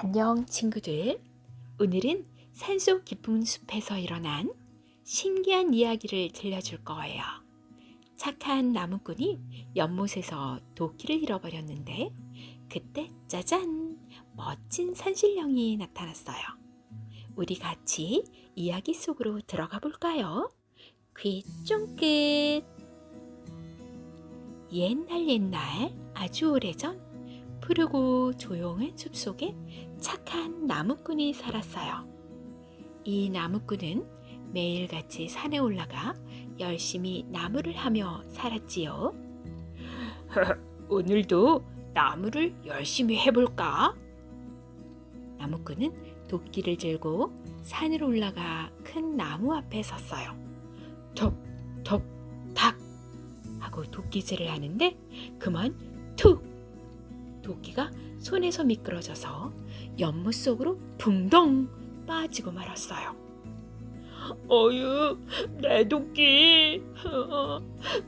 안녕 친구들. 오늘은 산속 깊은 숲에서 일어난 신기한 이야기를 들려줄 거예요. 착한 나무꾼이 연못에서 도끼를 잃어버렸는데 그때 짜잔 멋진 산신령이 나타났어요. 우리 같이 이야기 속으로 들어가 볼까요? 귀 쫑긋 옛날 옛날 아주 오래전 푸르고 조용한 숲속에 착한 나무꾼이 살았어요. 이 나무꾼은 매일같이 산에 올라가 열심히 나무를 하며 살았지요. 오늘도 나무를 열심히 해볼까? 나무꾼은 도끼를 들고 산을 올라가 큰 나무 앞에 섰어요. 톡, 톡, 탁 하고 도끼질을 하는데 그만 툭! 도끼가 손에서 미끄러져서 연못 속으로 붕덩 빠지고 말았어요. 어유, 내 도끼.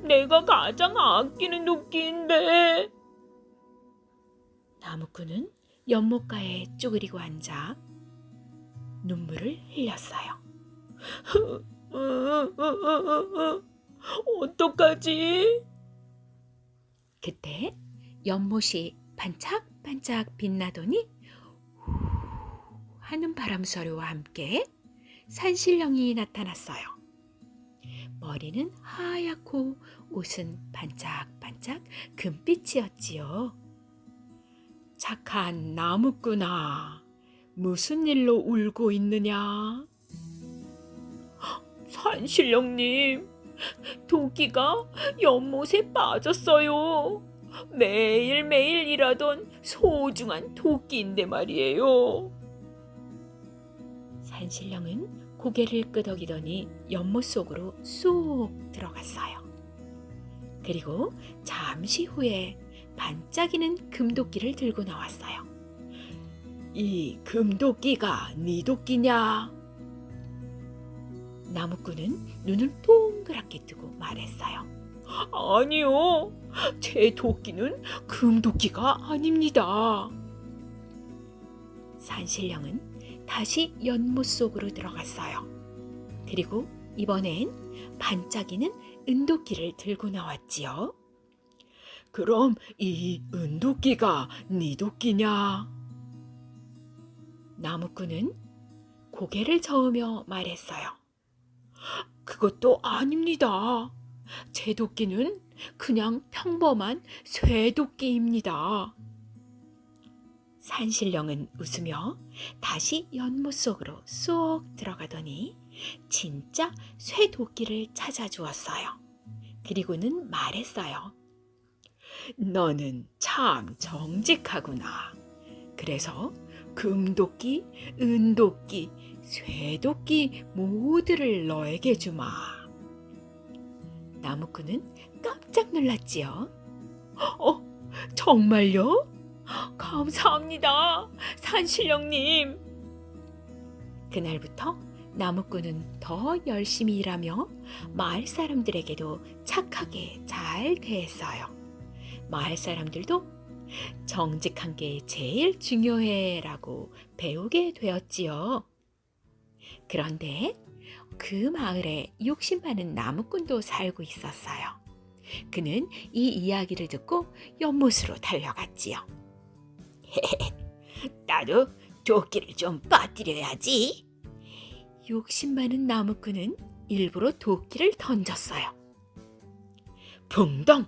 내가 가장 아끼는 도끼인데. 나무꾼은 연못가에 쭈그리고 앉아 눈물을 흘렸어요. 어떡하지? 그때 연못이 반짝반짝 빛나더니 후 하는 바람 소리와 함께 산신령이 나타났어요. 머리는 하얗고 옷은 반짝반짝 금빛이었지요. 착한 나무꾼아, 무슨 일로 울고 있느냐? 산신령님, 도끼가 연못에 빠졌어요. 매일매일 일하던 소중한 도끼인데 말이에요. 산신령은 고개를 끄덕이더니 연못 속으로 쏙 들어갔어요. 그리고 잠시 후에 반짝이는 금도끼를 들고 나왔어요. 이 금도끼가 네 도끼냐? 나무꾼은 눈을 동그랗게 뜨고 말했어요. 아니요, 제 도끼는 금도끼가 아닙니다. 산신령은 다시 연못 속으로 들어갔어요. 그리고 이번엔 반짝이는 은도끼를 들고 나왔지요. 그럼 이 은도끼가 네 도끼냐? 나무꾼은 고개를 저으며 말했어요. 그것도 아닙니다. 제 도끼는 그냥 평범한 쇠도끼입니다. 산신령은 웃으며 다시 연못 속으로 쏙 들어가더니 진짜 쇠도끼를 찾아주었어요. 그리고는 말했어요. 너는 참 정직하구나. 그래서 금도끼, 은도끼, 쇠도끼 모두를 너에게 주마. 나무꾼은 깜짝 놀랐지요. 어, 정말요? 감사합니다, 산신령님. 그날부터 나무꾼은 더 열심히 일하며 마을 사람들에게도 착하게 잘 대했어요. 마을 사람들도 정직한 게 제일 중요해라고 배우게 되었지요. 그런데 그 마을에 욕심 많은 나무꾼도 살고 있었어요. 그는 이 이야기를 듣고 연못으로 달려갔지요. 나도 도끼를 좀 빠뜨려야지. 욕심 많은 나무꾼은 일부러 도끼를 던졌어요. 붕덩!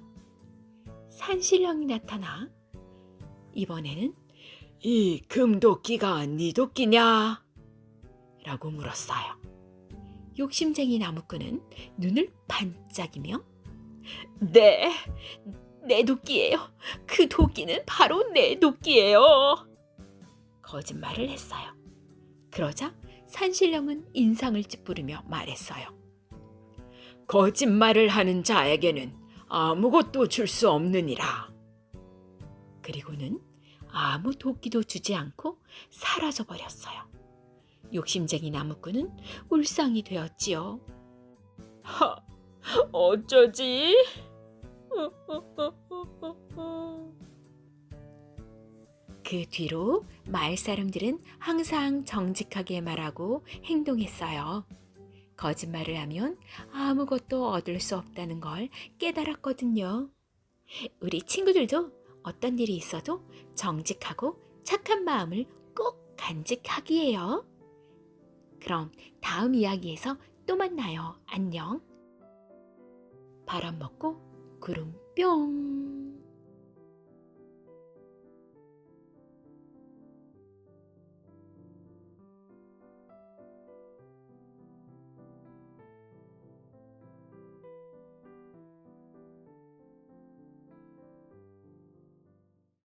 산신령이 나타나 이번에는 이 금도끼가 네 도끼냐? 라고 물었어요. 욕심쟁이 나무꾼은 눈을 반짝이며 네, 내 도끼예요. 그 도끼는 바로 내 도끼예요. 거짓말을 했어요. 그러자 산신령은 인상을 찌푸리며 말했어요. 거짓말을 하는 자에게는 아무것도 줄 수 없느니라. 그리고는 아무 도끼도 주지 않고 사라져 버렸어요. 욕심쟁이 나무꾼은 울상이 되었지요. 하, 어쩌지? 그 뒤로 마을 사람들은 항상 정직하게 말하고 행동했어요. 거짓말을 하면 아무것도 얻을 수 없다는 걸 깨달았거든요. 우리 친구들도 어떤 일이 있어도 정직하고 착한 마음을 꼭 간직하기예요. 그럼 다음 이야기에서 또 만나요. 안녕. 바람 먹고 구름 뿅.